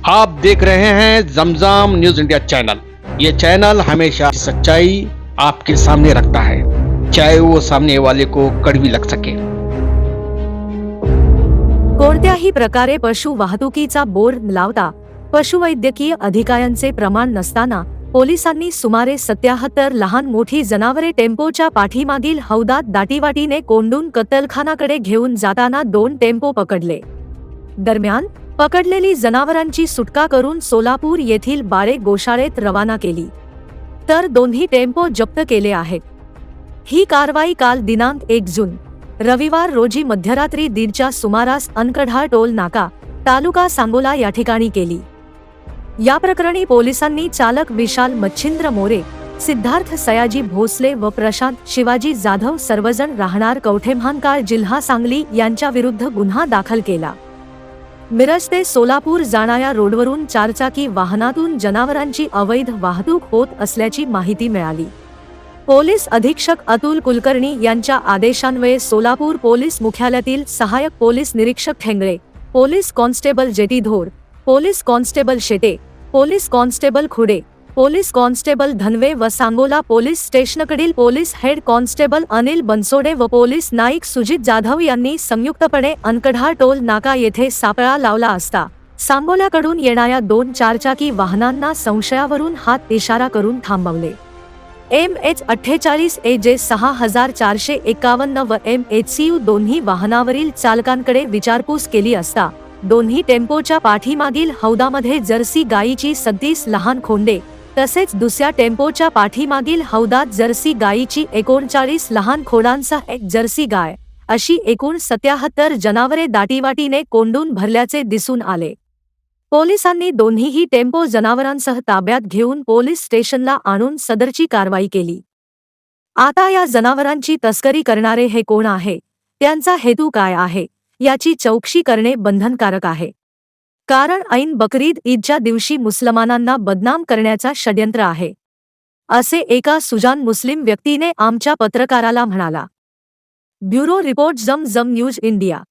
आप देख रहे हैं जमजम न्यूज़ इंडिया चैनल। ये चैनल हमेशा सच्चाई आपके सामने रखता है, चाहे वो सामने वाले को कड़वी लग सके। कोणत्याही प्रकारे पशु वाहतुकीचा बोर लावता पशुवैद्यकीय अधिकाऱ्यांचे प्रमाण नसताना पोलिसांनी सुमारे सत्याहत्तर लहान मोठी जनावरे टेम्पोच्या पाठीमागील हौदात दाटीवाटीने कोंडून कत्तलखानाकडे घेऊन जाताना दोन टेंपो पकडले. दरम्यान पकडलेली जनावरांची सुटका करून सोलापूर येथील बाळे गोशाळेत रवाना केली. तर दोन्ही टेम्पो जप्त केले आहेत. ही कारवाई काल दिनांक एक जून रविवार रोजी मध्यरात्री दीडच्या सुमारास अनकढा टोल नाका तालुका सांगोला या ठिकाणी केली. या प्रकरणी पोलिसांनी चालक विशाल मच्छिंद्र मोरे सिद्धार्थ सयाजी भोसले व प्रशांत शिवाजी जाधव सर्वजण राहणार कवठेमहांकाळ जिल्हा सांगली यांच्याविरुद्ध गुन्हा दाखल केला. मिरज ते सोलापूर जाणाऱ्या रोडवरून चारचाकी वाहनातून जनावरांची अवैध वाहतूक होत असल्याची माहिती मिळाली. पोलीस अधीक्षक अतुल कुलकर्णी यांच्या आदेशान्वये सोलापूर पोलीस मुख्यालयातील सहाय्यक पोलीस निरीक्षक Thengale police constable jetty Dhor police constable Shete police constable Khude police constable Dhanwe व Sangola police स्टेशनकडील police head constable Anil Bansode व पोलीस नाईक सुजित जाधव यांनी संयुक्तपणे अनकढा टोल नाका येथे सापळा लावला असता. सांगोल्याकडून येणाऱ्या दोन चारचाकी वाहनांना संशयावरून हात इशारा करून थांबवले. एम एच अठ्ठेचाळीस ए जे सहा हजार चारशे एकावन्न व एम एच सी यू दोन्ही वाहनावरील चालकांकडे विचारपूस केली असता. दोन्ही टेम्पोच्या पाठीमागील हौदामध्ये जर्सी गायीची सदतीस लहान खोंडे तसेच दुसऱ्या टेम्पोच्या पाठीमागील हौदात जर्सी गायीची एकोणचाळीस लहान खोडांसह एक जर्सी गाय अशी एकूण सत्याहत्तर जनावरे दाटीवाटीने कोंडून भरल्याचे दिसून आले. पोलिसांनी दोन्हीही टेम्पो जनावरांसह ताब्यात घेऊन पोलीस स्टेशनला आणून सदरची कारवाई केली. आता या जनावरांची तस्करी करणारे हे कोण आहे? त्यांचा हेतू काय आहे? याची चौकशी करणे बंधनकारक आहे. कारण ऐन बकरीद ईदच्या दिवशी मुसलमानांना बदनाम करण्याचा षड्यंत्र आहे. असे एका सुजान मुस्लिम व्यक्तीने आमच्या पत्रकाराला म्हणाला. ब्युरो रिपोर्ट जम जम न्यूज इंडिया.